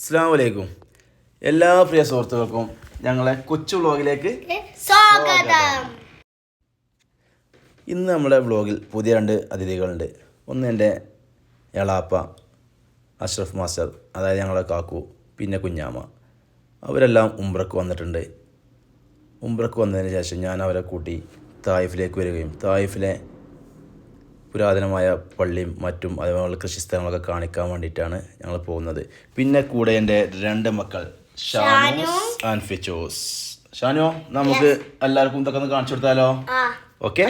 അസ്സാം വലൈക്കും എല്ലാ പ്രിയ സുഹൃത്തുക്കൾക്കും ഞങ്ങളെ കൊച്ചു വ്ളോഗിലേക്ക് സ്വാഗതം. ഇന്ന് നമ്മുടെ വ്ളോഗിൽ പുതിയ രണ്ട് അതിഥികളുണ്ട്. ഒന്ന് എന്റെ എളാപ്പ അഷ്റഫ് മാസ്റ്റർ അതായത് ഞങ്ങളെ കാക്കു പിന്നെ കുഞ്ഞാമ്മ. അവരെല്ലാം ഉംറക്ക് വന്നിട്ടുണ്ട്. ഉംറക്ക് വന്നതിന് ശേഷം ഞാൻ അവരെ കൂട്ടി തായിഫിലേക്ക് വരികയും തായിഫിലെ പുരാതനമായ പള്ളിയും മറ്റും അതേപോലെ കൃഷിസ്ഥലങ്ങളൊക്കെ കാണിക്കാൻ വേണ്ടിയിട്ടാണ് ഞങ്ങൾ പോകുന്നത്. പിന്നെ കൂടെ എന്റെ രണ്ട് മക്കൾ ഷാനോസ് ആൻഡ് ഫിച്ചോസ് ഷാനോ നമുക്ക് എല്ലാവർക്കും ഇതൊക്കെ ഒന്ന് കാണിച്ചു കൊടുത്താലോ? ഓക്കെ?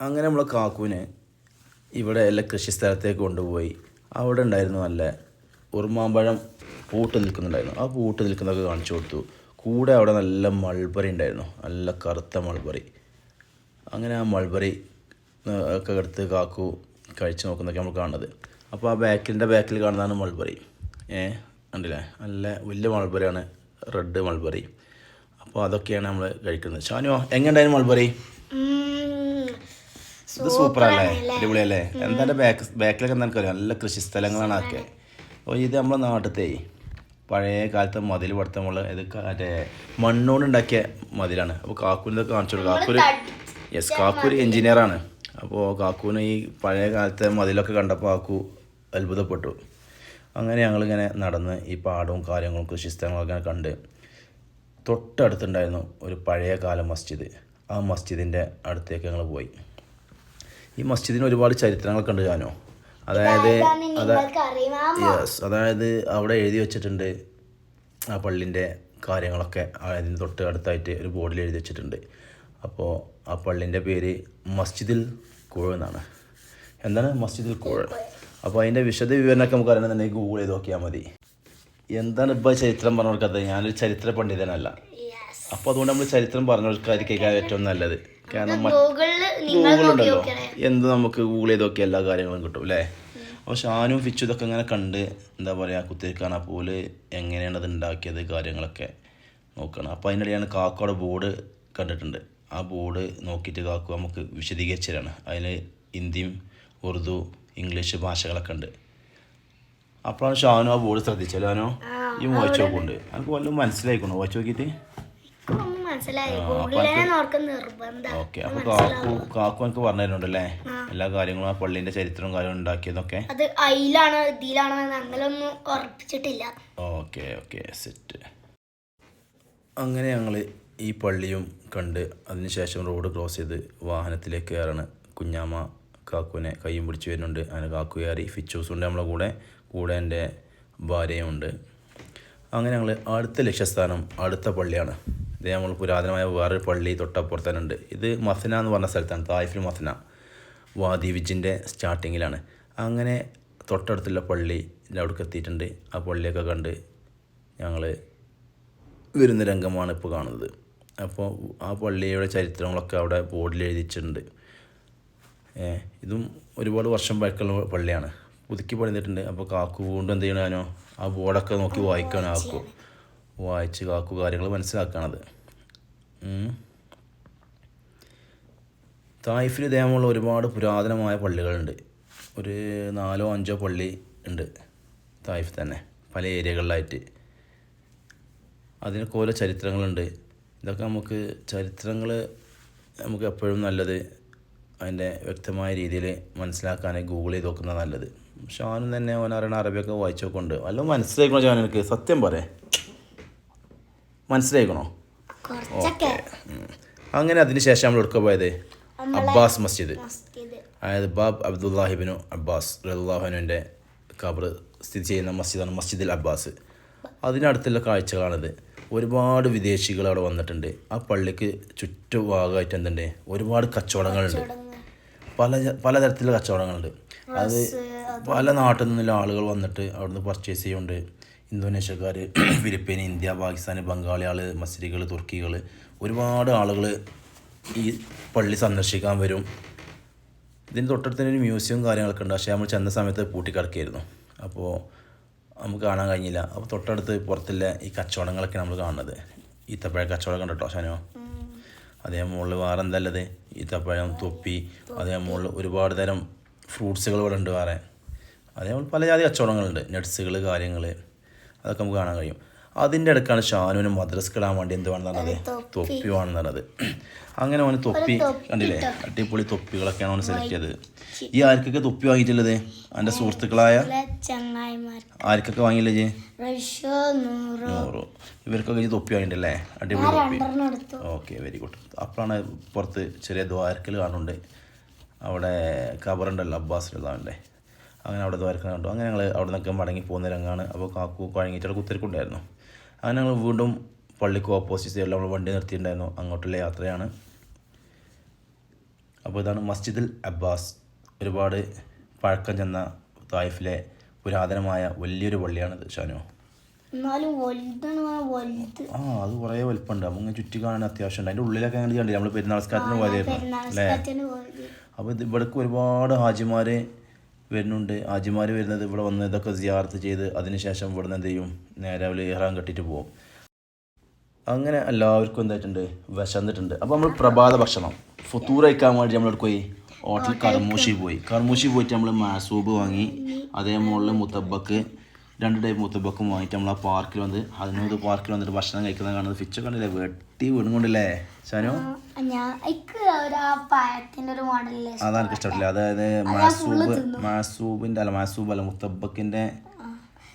അങ്ങനെ നമ്മളെ കാക്കുവിനെ ഇവിടെ എല്ലാ കൃഷിസ്ഥലത്തേക്ക് കൊണ്ടുപോയി. അവിടെ ഉണ്ടായിരുന്നു നല്ല ഉറുമാമ്പഴം പൂട്ട് നിൽക്കുന്നുണ്ടായിരുന്നു. ആ പൂട്ട് നിൽക്കുന്നതൊക്കെ കാണിച്ചു കൊടുത്തു. കൂടെ അവിടെ നല്ല മൾബറി ഉണ്ടായിരുന്നു. നല്ല കറുത്ത മൾബറി. അങ്ങനെ ആ മൾബറി ഒക്കെ എടുത്ത് കാക്കു കഴിച്ചു നോക്കുന്നതൊക്കെ നമ്മൾ കാണുന്നത്. അപ്പോൾ ആ ബാക്കിന്റെ ബാക്കിൽ കാണുന്നതാണ് മൾബറി. ഏ ഉണ്ടല്ലേ നല്ല വലിയ മൾബറിയാണ് റെഡ് മൾബറി. അപ്പോൾ അതൊക്കെയാണ് നമ്മൾ കഴിക്കുന്നത്. ഷാനോ എങ്ങനെയുണ്ടായിരുന്നു മൾബറി? ഇത് സൂപ്പറല്ലേ അടിപൊളിയല്ലേ? എന്താ ബാക്ക് ബാക്കിലൊക്കെ എന്താ അറിയാം? നല്ല കൃഷി സ്ഥലങ്ങളാണ് അതൊക്കെ. അപ്പോൾ ഇത് നമ്മുടെ നാട്ടിലത്തെ പഴയ കാലത്തെ മതിൽ പഠിത്തമുള്ള ഇത് മറ്റേ മണ്ണുകൊണ്ട് ഉണ്ടാക്കിയ മതിലാണ്. അപ്പോൾ കാക്കൂനൊക്കെ കാണിച്ചു കൊടുക്കും. കാക്കൂര് യെസ് ഒരു എഞ്ചിനീയറാണ്. അപ്പോൾ കാക്കുവിന് ഈ പഴയ കാലത്തെ മതിലൊക്കെ കണ്ടപ്പോൾ കാക്കു അത്ഭുതപ്പെട്ടു. അങ്ങനെ ഞങ്ങളിങ്ങനെ നടന്ന് ഈ പാടവും കാര്യങ്ങളും കൃഷി സ്ഥലങ്ങളൊക്കെ ഇങ്ങനെ കണ്ട് തൊട്ടടുത്തുണ്ടായിരുന്നു ഒരു പഴയ കാല മസ്ജിദ്. ആ മസ്ജിദിന്റെ അടുത്തേക്ക് ഞങ്ങൾ പോയി. ഈ മസ്ജിദിന് ഒരുപാട് ചരിത്രങ്ങൾ ഉണ്ട് ഞാനോ അതായത് യെസ് അതായത് അവിടെ എഴുതി വെച്ചിട്ടുണ്ട് ആ പള്ളിന്റെ കാര്യങ്ങളൊക്കെ. അതിന് തൊട്ട് അടുത്തായിട്ട് ഒരു ബോർഡിൽ എഴുതി വെച്ചിട്ടുണ്ട്. അപ്പോൾ ആ പള്ളിന്റെ പേര് മസ്ജിദിൽ കോഴ എന്നാണ്. എന്താണ് മസ്ജിദിൽ കോഴ അപ്പോൾ അതിന്റെ വിശദ വിവരണമൊക്കെ നമുക്ക് അറിയണമെന്നുണ്ടെങ്കിൽ ഗൂഗിൾ ചെയ്ത് നോക്കിയാൽ മതി. എന്താണ് ഇപ്പോൾ ചരിത്രം പറഞ്ഞു കൊടുക്കാത്തത്? ഞാനൊരു ചരിത്ര പണ്ഡിതനല്ല. അപ്പോൾ അതുകൊണ്ട് നമ്മൾ ചരിത്രം പറഞ്ഞു കൊടുക്കാതിരിക്കാൻ ഏറ്റവും നല്ലത്. കാരണം ഗൂഗിളുണ്ടല്ലോ എന്ത് നമുക്ക് ഗൂഗിൾ ചെയ്ത് നോക്കിയാൽ എല്ലാ കാര്യങ്ങളും കിട്ടും അല്ലേ? അപ്പോൾ ഷാനും ഫിച്ചു ഇതൊക്കെ ഇങ്ങനെ കണ്ട് എന്താ പറയുക കുത്തിരിക്കാൻ ആ പൂൽ എങ്ങനെയാണ് അത് ഉണ്ടാക്കിയത് കാര്യങ്ങളൊക്കെ നോക്കണം. അപ്പോൾ അതിനിടെയാണ് കാക്കയുടെ ബോർഡ് കണ്ടിട്ടുണ്ട്. ആ ബോർഡ് നോക്കിയിട്ട് കാക്കു നമുക്ക് വിശദീകരിച്ചു തരാണ് അതിൽ ഹിന്ദിയും ഉറുദു ഇംഗ്ലീഷ് ഭാഷകളൊക്കെ ഉണ്ട്. അപ്പോഴാണ് ഷാനു ആ ബോർഡ് ശ്രദ്ധിച്ചല്ലോ അവനോ ഈ വായിച്ചു നോക്കുന്നുണ്ട്. എനിക്ക് വല്ലതും മനസ്സിലായിക്കണോ? വായിച്ചു നോക്കിയിട്ട്? ഓക്കെ അപ്പോൾ കാക്കു കാക്കു എനിക്ക് പറഞ്ഞു തരുന്നുണ്ടല്ലേ എല്ലാ കാര്യങ്ങളും ആ പള്ളിന്റെ ചരിത്രവും കാര്യങ്ങളും ഉണ്ടാക്കിയതൊക്കെ? അത് അയിലാണോ ഇതിലാണോ ഉറപ്പിച്ചിട്ടില്ല. ഓക്കെ ഓക്കെ സെറ്റ് അങ്ങനെ ഞങ്ങൾ ഈ പള്ളിയും കണ്ട് അതിനുശേഷം റോഡ് ക്രോസ് ചെയ്ത് വാഹനത്തിലേക്ക് കയറാണ്. കുഞ്ഞാമ്മ കാക്കുവിനെ കയ്യും പിടിച്ച് വരുന്നുണ്ട്. അങ്ങനെ കാക്കു കയറി. ഫിച്ചൂസ് ഉണ്ട് നമ്മളെ കൂടെ. കൂടെ എന്റെ ഭാര്യയുണ്ട് അങ്ങനെ ഞങ്ങൾ അടുത്ത ലക്ഷ്യസ്ഥാനം അടുത്ത പള്ളിയാണ്. ഇത് നമ്മൾ പുരാതനമായ വേറൊരു പള്ളി തൊട്ടപ്പുറത്ത് തന്നെ ഉണ്ട്. ഇത് മസന എന്ന് പറഞ്ഞ സ്ഥലത്താണ്. തായിഫിൽ മസന വാദി വിജിന്റെ സ്റ്റാർട്ടിങ്ങിലാണ്. അങ്ങനെ തൊട്ടടുത്തുള്ള പള്ളിന്റെ അവിടേക്ക് എത്തിയിട്ടുണ്ട്. ആ പള്ളിയൊക്കെ കണ്ട് ഞങ്ങൾ വരുന്ന രംഗമാണ് ഇപ്പോൾ കാണുന്നത്. അപ്പോൾ ആ പള്ളിയുടെ ചരിത്രങ്ങളൊക്കെ അവിടെ ബോർഡിൽ എഴുതിച്ചിട്ടുണ്ട് ഏ, ഇതും ഒരുപാട് വർഷം പഴക്കമുള്ള പള്ളിയാണ്. പുതുക്കി പണിതിട്ടുണ്ട്. അപ്പോൾ കാക്കു കൊണ്ട് എന്ത് ചെയ്യണോ ആ ബോർഡൊക്കെ നോക്കി വായിക്കുകയാണ് കാക്കു. വായിച്ച് കാക്കു കാര്യങ്ങൾ മനസ്സിലാക്കണത്. ഉം. തായിഫിൽ ഇതേപോലുള്ള ഒരുപാട് പുരാതനമായ പള്ളികളുണ്ട്. ഒരു നാലോ അഞ്ചോ പള്ളി ഉണ്ട് തായിഫ് തന്നെ പല ഏരിയകളിലായിട്ട്. അതിനൊക്കെ ഓരോ ചരിത്രങ്ങളുണ്ട്. ഇതൊക്കെ നമുക്ക് ചരിത്രങ്ങൾ നമുക്ക് എപ്പോഴും നല്ലത് അതിന്റെ വ്യക്തമായ രീതിയിൽ മനസ്സിലാക്കാൻ ഗൂഗിൾ ചെയ്ത് നോക്കുന്നത് നല്ലത്. പക്ഷെ ഷാനും തന്നെ അവൻ അറിയണ അറബിയൊക്കെ വായിച്ചു നോക്കുന്നുണ്ട് വല്ല മനസ്സിലാക്കണോ ഞാൻ എനിക്ക് സത്യം പറയേ. മനസ്സിലാക്കണോ ഓക്കെ. അങ്ങനെ അതിന് ശേഷം നമ്മൾ എടുക്കാൻ പോയത്? അബ്ബാസ് മസ്ജിദ്. മസ്ജിദ്. അതായത് ബാബ് അബ്ദുല്ലാഹിബിനു അബ്ബാസ് റഹ്ലാഹിനുവിന്റെ ഖബർ സ്ഥിതി ചെയ്യുന്ന മസ്ജിദാണ് മസ്ജിദുൽ അബ്ബാസ്. അതിനടുത്തുള്ള കാഴ്ചകളാണിത്. ഒരുപാട് വിദേശികൾ അവിടെ വന്നിട്ടുണ്ട്. ആ പള്ളിക്ക് ചുറ്റുഭാഗമായിട്ട് എന്തുണ്ട്? ഒരുപാട് കച്ചവടങ്ങളുണ്ട്. പല പലതരത്തിലുള്ള കച്ചവടങ്ങളുണ്ട്. അത് പല നാട്ടിൽ നിന്നുള്ള ആളുകൾ വന്നിട്ട് അവിടുന്ന് പർച്ചേസ് ചെയ്യുന്നുണ്ട്. ഇന്തോനേഷ്യക്കാർ ഫിലിപ്പീൻ ഇന്ത്യ പാകിസ്ഥാൻ ബംഗാളികൾ മസ്രികൾ തുർക്കികൾ ഒരുപാട് ആളുകൾ ഈ പള്ളി സന്ദർശിക്കാൻ വരും. ഇതിന് തൊട്ടടുത്ത് തന്നെ ഒരു മ്യൂസിയം കാര്യങ്ങളൊക്കെ ഉണ്ട്. പക്ഷേ നമ്മൾ ചെന്ന സമയത്ത് പൂട്ടിക്കിടക്കായിരുന്നു. അപ്പോൾ നമുക്ക് കാണാൻ കഴിഞ്ഞില്ല. അപ്പോൾ തൊട്ടടുത്ത് പുറത്തുള്ള ഈ കച്ചവടങ്ങളൊക്കെ നമ്മൾ കാണുന്നത്. ഈത്തപ്പഴ കച്ചവടം കണ്ടോ ശനോ അതേ മുകളിൽ വേറെ എന്തല്ലത് ഈത്തപ്പഴം തൊപ്പി അതേ മുകളിൽ ഒരുപാട് തരം ഫ്രൂട്ട്സുകൾ ഇവിടെ ഉണ്ട് വേറെ. അതേപോലെ പല ജാതി കച്ചവടങ്ങളുണ്ട്. നട്ട്സുകൾ കാര്യങ്ങൾ അതൊക്കെ നമുക്ക് കാണാൻ കഴിയും. അതിന്റെ അടുക്കാണ് ഷാനുവിന് മദ്രസ് കിടാൻ വേണ്ടി എന്ത് വേണം പറഞ്ഞത്? തൊപ്പി. വേണം പറഞ്ഞത്. അങ്ങനെ അവന് തൊപ്പി കണ്ടില്ലേ? അടിപൊളി തൊപ്പികളൊക്കെയാണ് അവന് സെലക്ട് ചെയ്തത്. ഈ ആർക്കൊക്കെ തൊപ്പി വാങ്ങിയിട്ടുള്ളത്? അവന്റെ സുഹൃത്തുക്കളായ? ആർക്കൊക്കെ വാങ്ങിയില്ലേ ജി നൂറ്. ഇവർക്കൊക്കെ ഈ തൊപ്പി വാങ്ങിയിട്ടല്ലേ? അടിപൊളി തൊപ്പി. ഓക്കെ വെരി ഗുഡ് അപ്പോഴാണ് പുറത്ത് ചെറിയ ദ്വാരക്കൽ കാണുന്നുണ്ട്. അവിടെ കബറുണ്ടല്ലോ അബ്ബാസ് അങ്ങനെ അവിടെ ദ്വാരക്കൽ കണ്ടു. അങ്ങനെ ഞങ്ങൾ അവിടെ നിന്നൊക്കെ മടങ്ങി പോകുന്ന രംഗമാണ്. അപ്പോൾ കാക്കു കുഴങ്ങിയിട്ട് കുത്തിരിക്കുണ്ടായിരുന്നു അങ്ങനെ ഞങ്ങൾ വീണ്ടും പള്ളിക്ക് ഓപ്പോസിറ്റ് സൈഡിൽ നമ്മൾ വണ്ടി നിർത്തിയിട്ടുണ്ടായിരുന്നു. അങ്ങോട്ടുള്ള യാത്രയാണ്. അപ്പോൾ ഇതാണ് മസ്ജിദുൽ അബ്ബാസ്. ഒരുപാട് പഴക്കം ചെന്ന തായിഫിലെ പുരാതനമായ വലിയൊരു പള്ളിയാണിത് ഷാനോ. ആ അത് കുറേ വലിപ്പമുണ്ട്. നമുക്ക് ഇങ്ങനെ ചുറ്റി കാണാൻ അത്യാവശ്യം ഉണ്ട്. അതിന്റെ ഉള്ളിലൊക്കെ അങ്ങനെ കണ്ടില്ല നമ്മൾ പെരുന്നാൾസ്കാരത്തിന് പോയതായിരുന്നു. അല്ലേ? അപ്പോൾ ഇത് ഇവിടേക്ക് ഒരുപാട് ഹാജിമാർ വരുന്നുണ്ട്. ആജിമാർ വരുന്നത് ഇവിടെ വന്ന് ഇതൊക്കെ സിയാർത്ത് ചെയ്ത് അതിനുശേഷം ഇവിടെ നിന്ന് എന്ത് ചെയ്യും? നേരെ അവർ ഇഹ്റാം കെട്ടിയിട്ട് പോകും അങ്ങനെ എല്ലാവർക്കും എന്തായിട്ടുണ്ട്? വിശന്നിട്ടുണ്ട്. അപ്പോൾ നമ്മൾ പ്രഭാത ഭക്ഷണം. ഫുത്തൂർ കഴിക്കാൻ വേണ്ടി നമ്മൾ പോയി? ഹോട്ടൽ കർമൂശി പോയി. കർമൂശി പോയിട്ട് നമ്മൾ മാസൂബ് വാങ്ങി അതേ മുകളിൽ മുത്തബക്ക് രണ്ട് ടൈപ്പ് മുത്തബക്കും വാങ്ങിയിട്ട് നമ്മൾ ആ പാർക്കിൽ വന്ന് അതിനോട് പാർക്കിൽ വന്നിട്ട് ഭക്ഷണം കഴിക്കുന്നത് കാണുന്നത് ഫിച്ച് കണ്ടില്ലേ? വെട്ടി വീണുകൊണ്ടില്ലേ മോഡലില്ലേ അതാണ് എനിക്ക് ഇഷ്ടപ്പെട്ടില്ല. അതായത് മാസൂബ് മാസൂബിന്റെ അല്ല മാസൂബ് അല്ല മുത്തബക്കിന്റെ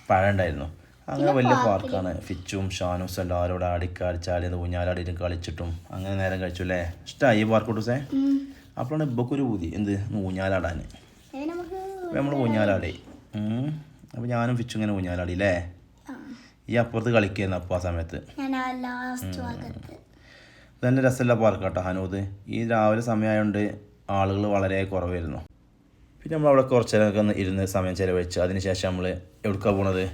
പഴം ഉണ്ടായിരുന്നു. അങ്ങനെ വലിയ പാർക്കാണ് ഫിച്ചും ഷാനും എല്ലാവരും ഇവിടെ അടിക്കാടിച്ചാടി ഊഞ്ഞാലാടിയിട്ട് കളിച്ചിട്ടും അങ്ങനെ നേരം കഴിച്ചു അല്ലേ? ഇഷ്ടമായി ഈ പാർക്ക് കൂട്ടൂസേ? അപ്പോഴാണ് ഇപ്പൊക്കൊരു പൂതി. എന്ത്? ഊഞ്ഞാലാടാൻ നമ്മൾ ഊഞ്ഞാലാടി. അപ്പോൾ ഞാനും ഫിച്ചും ഇങ്ങനെ ഊഞ്ഞാലാടി അല്ലേ ഈ അപ്പുറത്ത് കളിക്കായിരുന്നു അപ്പോൾ ആ സമയത്ത്. നല്ല രസമുള്ള പാർക്ക് കേട്ടോ ഹനൂദ്. ഈ രാവിലെ സമയമായതുകൊണ്ട് ആളുകൾ വളരെ കുറവായിരുന്നു. പിന്നെ നമ്മൾ അവിടെ കുറച്ച് നേരമൊക്കെ ഒന്ന് ഇരുന്ന് സമയം ചെലവഴിച്ചു അതിനുശേഷം നമ്മൾ എവിടേക്കാണ് പോണത്?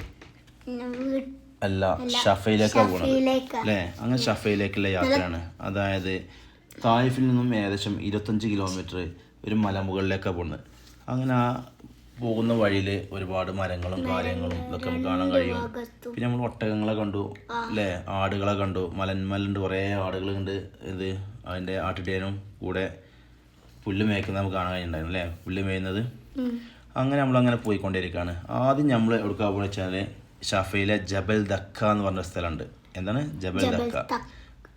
അല്ല ഷഫയിലേക്കാണ് പോണത്. അല്ലേ? അങ്ങനെ ഷഫയിലേക്കുള്ള യാത്രയാണ്. അതായത് തായിഫിൽ നിന്നും ഏകദേശം ഇരുപത്തഞ്ച് കിലോമീറ്റർ ഒരു മലമുകളിലേക്കാണ് പോണത്. അങ്ങനെ ആ പോകുന്ന വഴിയിൽ ഒരുപാട് മരങ്ങളും കാര്യങ്ങളും ഇതൊക്കെ നമുക്ക് കാണാൻ കഴിയും. പിന്നെ നമ്മൾ ഒട്ടകങ്ങളെ കണ്ടു അല്ലേ? ആടുകളെ കണ്ടു. മലന്മലുണ്ട് കുറേ ആടുകളുണ്ട്. ഇത് അതിന്റെ ആട്ടിടേനും കൂടെ പുല്ല് മേയ്ക്കുന്നത് നമുക്ക് കാണാൻ കഴിയുന്നുണ്ടായിരുന്നു അല്ലേ? പുല്ല് മേയുന്നത്. അങ്ങനെ നമ്മൾ അങ്ങനെ നമ്മളങ്ങനെ പോയിക്കൊണ്ടിരിക്കുകയാണ് ആദ്യം നമ്മൾ എവിടേക്കാ പോകുന്നത് വെച്ചാൽ ഷഫയിലെ ജബൽ ദക്ക എന്ന് പറഞ്ഞ സ്ഥലമുണ്ട്. എന്താണ്? ജബൽ ദക്ക.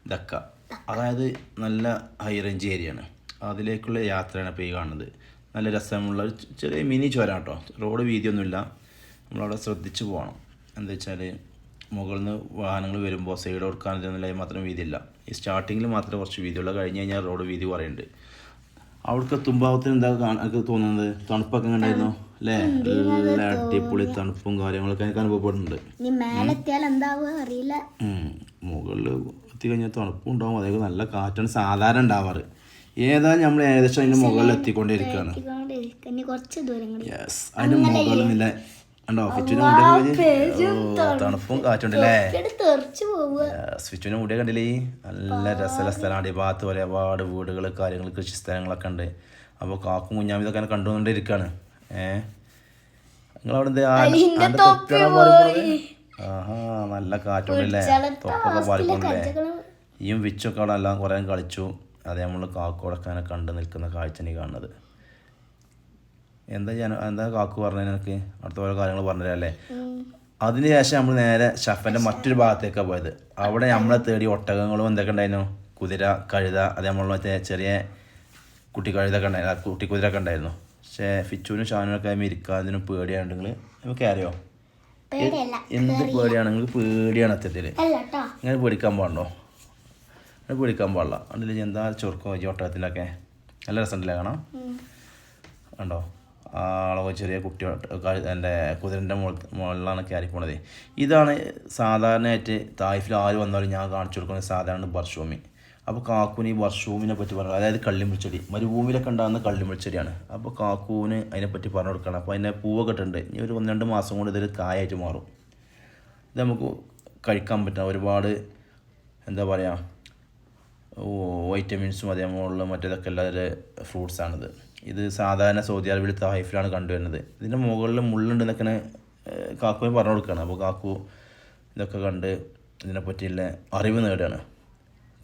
ദക്ക. അതായത് നല്ല ഹൈ റേഞ്ച് ഏരിയയാണ്. അതിലേക്കുള്ള യാത്രയാണ് ഇപ്പോൾ ഈ കാണുന്നത്. നല്ല രസമുള്ള ഒരു ചെറിയ മിനി ചുരം കേട്ടോ റോഡ് വീതിയൊന്നുമില്ല. നമ്മളവിടെ ശ്രദ്ധിച്ച് പോകണം. എന്താ വെച്ചാൽ മുകളിൽ നിന്ന് വാഹനങ്ങൾ വരുമ്പോൾ സൈഡ് കൊടുക്കാൻ ഇതിനുള്ള മാത്രം വീതിയില്ല. ഈ സ്റ്റാർട്ടിങ്ങിൽ മാത്രമേ കുറച്ച് വീതിയുള്ളൂ. കഴിഞ്ഞ് കഴിഞ്ഞാൽ റോഡ് വീതി കുറയുണ്ട് അവിടുത്തെ തുമ്പാവത്തിന് എന്താ കാണാൻ എനിക്ക് തോന്നുന്നത്? തണുപ്പൊക്കെ ഉണ്ടായിരുന്നു അല്ലേ? നല്ല അടിപൊളി തണുപ്പും കാര്യങ്ങളൊക്കെ എനിക്ക് അനുഭവപ്പെടുന്നുണ്ട്. മുകളിൽ എത്തി കഴിഞ്ഞാൽ തണുപ്പും ഉണ്ടാവും. അതേപോലെ നല്ല കാറ്റാണ് സാധാരണ ഉണ്ടാവാറ്. ഏതായാലും നമ്മൾ ഏകദേശം അതിന്റെ മുകളിൽ എത്തിക്കൊണ്ടിരിക്കുകയാണ്. അതിന്റെ യെസ് അതിന്റെ മുകളിൽ നില ഉണ്ടോ മുടിയൊക്കെ തണുപ്പും കാറ്റുണ്ടല്ലേ? സ്വിച്ചിന് മുടിയൊക്കെ കണ്ടില്ലേ? നല്ല രസമുള്ള സ്ഥലമാണ്. ഈ ഭാഗത്ത് പോലെ ഒരുപാട് വീടുകൾ കാര്യങ്ങൾ കൃഷി സ്ഥലങ്ങളൊക്കെ ഉണ്ട്. അപ്പോൾ കാക്കും കുഞ്ഞാമി ഇതൊക്കെ കണ്ടുകൊണ്ടിരിക്കാണ് കണ്ടുകൊണ്ടിരിക്കുകയാണ് ഏഹ് നിങ്ങളവിടെ? ആഹാ നല്ല കാറ്റുണ്ടല്ലേ? തൊപ്പൊക്കെ പാലിക്കൊണ്ടല്ലേ ഈ ഈയും വിച്ചൊക്കെ അവിടെ എല്ലാം കുറേ കളിച്ചു. അതേ നമ്മൾ കാക്കുടക്കാനെ കണ്ട് നിൽക്കുന്ന കാഴ്ച നീ കാണുന്നത്. എന്താ ഞാൻ എന്താ കാക്കു പറഞ്ഞത് എനിക്ക് അടുത്ത ഓരോ കാര്യങ്ങൾ പറഞ്ഞതല്ലേ അതിനുശേഷം നമ്മൾ നേരെ ഷഫന്റെ മറ്റൊരു ഭാഗത്തേക്കാണ് പോയത്. അവിടെ നമ്മളെ തേടി ഒട്ടകങ്ങളും എന്തൊക്കെ ഉണ്ടായിരുന്നു? കുതിര കഴുത അതേ നമ്മൾ മറ്റേ ചെറിയ കുട്ടി കഴുതൊക്കെ ഉണ്ടായിരുന്നു. ആ കുട്ടി കുതിരൊക്കെ ഉണ്ടായിരുന്നു. പക്ഷേ ഫിച്ചുവിനും ഷാനുനൊക്കെ ആയി ഇരിക്കാതിനും പേടിയാണെങ്കിൽ നമുക്ക് അറിയോ? എന്ത് പേടിയാണെങ്കിൽ പേടിയാണ്? അത്തത്തിൽ ഇങ്ങനെ പേടിക്കാൻ പാടുണ്ടോ? അങ്ങനെ പേടിക്കാൻ പാടില്ല. അതിൽ എന്താ ചുരുക്കോ ഈ ഒട്ടകത്തിലൊക്കെ നല്ല രസമുണ്ടല്ലേ കാണാം കണ്ടോ? ആളോ ചെറിയ കുട്ടി എന്റെ കുതിരന്റെ മുകളിൽ മുകളിലാണ് കയറി പോണത്. ഇതാണ് സാധാരണയായിട്ട് തായ്ഫിൽ ആര് വന്നാലും ഞാൻ കാണിച്ചു കൊടുക്കുന്നത് സാധാരണ ബർഷൂമി അപ്പോൾ കാക്കൂന് ഈ ബർഷൂമിനെ പറ്റി പറഞ്ഞു അതായത് കള്ളിമുൾച്ചെടി. മരുഭൂമിയിലൊക്കെ ഉണ്ടാകുന്ന കള്ളിമുൾച്ചെടിയാണ്. അപ്പോൾ കാക്കൂന് അതിനെപ്പറ്റി പറഞ്ഞു കൊടുക്കണം. അപ്പോൾ അതിന്റെ പൂവൊക്കെ ഇട്ടുണ്ട് ഇനി ഒരു ഒന്ന് രണ്ട് മാസം കൊണ്ട് ഇതൊരു കായായിട്ട് മാറും. ഇത് നമുക്ക് കഴിക്കാൻ പറ്റുന്ന ഒരുപാട് എന്താ പറയുക വൈറ്റമിൻസും അതേപോലുള്ള മറ്റേതൊക്കെ ഉള്ള ഒരു ഫ്രൂട്ട്സാണിത് ഇത് സാധാരണ സൗദി അറേബ്യയിൽ താഹിഫിലാണ് കണ്ടുവരുന്നത്. ഇതിന്റെ മുകളിൽ മുള്ളുണ്ട് എന്നൊക്കെ കാക്കുവിന് പറഞ്ഞു കൊടുക്കുകയാണ് അപ്പോൾ കാക്കു ഇതൊക്കെ കണ്ട് ഇതിനെപ്പറ്റിയുള്ള അറിവ് നേടുകയാണ്.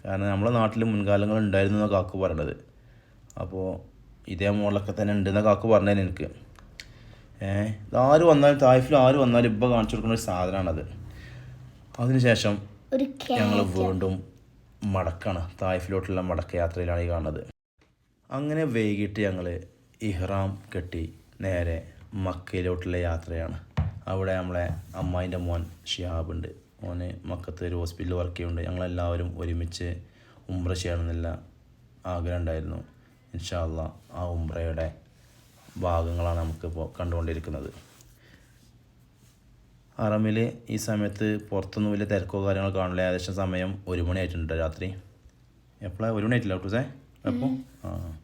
കാരണം നമ്മുടെ നാട്ടിൽ മുൻകാലങ്ങൾ ഉണ്ടായിരുന്നു എന്നാണ് കാക്കു പറയണത് അപ്പോൾ ഇതേ മുകളിലൊക്കെ തന്നെ ഉണ്ടെന്ന കാക്കു പറഞ്ഞതിന് എനിക്ക്. ഏഹ് ആര് വന്നാലും തായ്ഫിൽ ആര് വന്നാലും ഇപ്പം കാണിച്ചു കൊടുക്കുന്ന ഒരു സാധനമാണത്. അതിനുശേഷം ഞങ്ങൾ വീണ്ടും മടക്കാണ്. തായ്ഫിലോട്ടുള്ള മടക്ക യാത്രയിലാണ് ഈ കാണുന്നത്. അങ്ങനെ വൈകിട്ട് ഞങ്ങൾ ഇഹ്റാം കെട്ടി നേരെ മക്കയിലോട്ടുള്ള യാത്രയാണ്. അവിടെ നമ്മളെ അമ്മായിന്റെ മോൻ ഷിയാബുണ്ട് മോന് മക്കത്ത് ഒരു ഹോസ്പിറ്റലിൽ വർക്ക് ചെയ്യുന്നുണ്ട്. ഞങ്ങളെല്ലാവരും ഒരുമിച്ച് ഉംറ ചെയ്യണമെന്നില്ല ആഗ്രഹം ഉണ്ടായിരുന്നു. ഇൻഷാല്ല ആ ഉംറയുടെ ഭാഗങ്ങളാണ് നമുക്കിപ്പോൾ കണ്ടുകൊണ്ടിരിക്കുന്നത്. അറമിൽ ഈ സമയത്ത് പുറത്തൊന്നും വലിയ തിരക്കോ കാര്യങ്ങളോ കാണില്ല ഏകദേശം സമയം ഒരു മണി ആയിട്ടുണ്ട് രാത്രി. എപ്പോഴാണ് ഒരു മണി ആയിട്ടില്ല ഡോക്ടർ എപ്പോൾ ആ.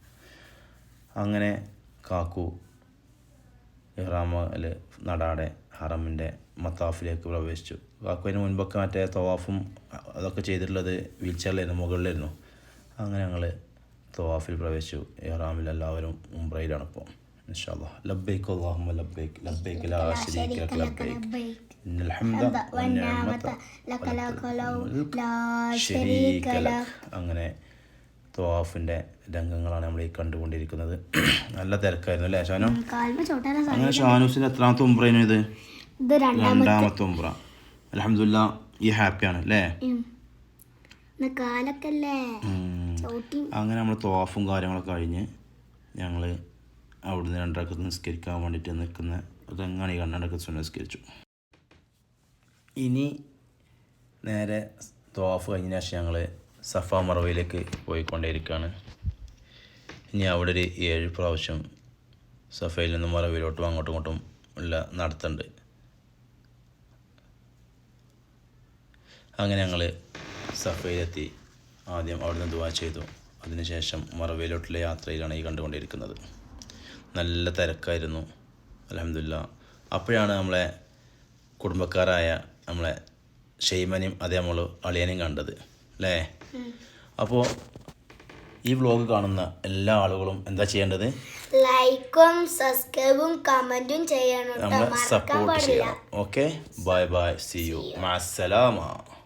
അങ്ങനെ കാക്കു ഇഹ്റാമിൽ നടാടെ ഹറമിന്റെ മത്താഫിലേക്ക് പ്രവേശിച്ചു. കാക്കു അതിന് മുൻപൊക്കെ മറ്റേ തവാഫും അതൊക്കെ ചെയ്തിട്ടുള്ളത് വീൽ ചെയറിലായിരുന്നു മുകളിലായിരുന്നു. അങ്ങനെ ഞങ്ങൾ തവാഫിൽ പ്രവേശിച്ചു. ഇഹ്റാമിൽ എല്ലാവരും മുംബ്രയിലാണ് ഇപ്പോൾ ഇൻഷാല്ലാ ലബ്ബൈക്ക് അല്ലാഹുമ്മ ലബ്ബൈക്ക് لبيك ലാ ശരീക ലക ലബ്ബൈക്ക്. ഇന്നൽ ഹംദ വന്നിഅമത ലക ലക ലൗ لا شريك لك അങ്ങനെ തവാഫിന്റെ രംഗങ്ങളാണ് നമ്മൾ ഈ കണ്ടുകൊണ്ടിരിക്കുന്നത്. നല്ല തിരക്കായിരുന്നു അല്ലേ ഷാനു? അങ്ങനെ ഷാനൂസിന്റെ എത്രാമത്തെ ഉംബ്രേനു ഇത്? രണ്ടാമത്തെ. ഉംബ്ര അലഹമില്ല ഈ ഹാപ്പിയാണ് അല്ലേ? അങ്ങനെ നമ്മൾ തോഫും കാര്യങ്ങളൊക്കെ കഴിഞ്ഞ് ഞങ്ങൾ അവിടുന്ന് രണ്ടരക്കത്ത് നിസ്കരിക്കാൻ വേണ്ടിയിട്ട് നിൽക്കുന്ന തെങ്ങാണി കണ്ണടക്കത്ത് നിസ്കരിച്ചു. ഇനി നേരെ തോഫ് കഴിഞ്ഞ ശേഷം ഞങ്ങൾ സഫ മറവയിലേക്ക് പോയിക്കൊണ്ടേയിരിക്കുകയാണ് ഇനി അവിടെ ഒരു ഏഴ് പ്രാവശ്യം സഫയിൽ നിന്നും മറവയിലോട്ടും അങ്ങോട്ടും ഇങ്ങോട്ടും ഉള്ള നടത്തുന്നുണ്ട് അങ്ങനെ ഞങ്ങൾ സഫയിലെത്തി. ആദ്യം അവിടുന്ന് ദുവാ ചെയ്തു. അതിനുശേഷം മറവയിലോട്ടുള്ള യാത്രയിലാണ് ഈ കണ്ടുകൊണ്ടിരിക്കുന്നത്. നല്ല തിരക്കായിരുന്നു. അലഹമില്ല അപ്പോഴാണ് നമ്മളെ കുടുംബക്കാരായ നമ്മളെ ഷെയ്മനെയും അതേ നമ്മൾ അളിയനെയും കണ്ടത്. അല്ലേ? അപ്പോൾ ഈ വ്ലോഗ് കാണുന്ന എല്ലാ ആളുകളും എന്താ ചെയ്യേണ്ടത്? ലൈക്കും സബ്സ്ക്രൈബും കമന്റും ചെയ്യണം നമ്മൾ സപ്പോർട്ട് ചെയ്യണം. Okay? Bye bye. See you. മാസലാമ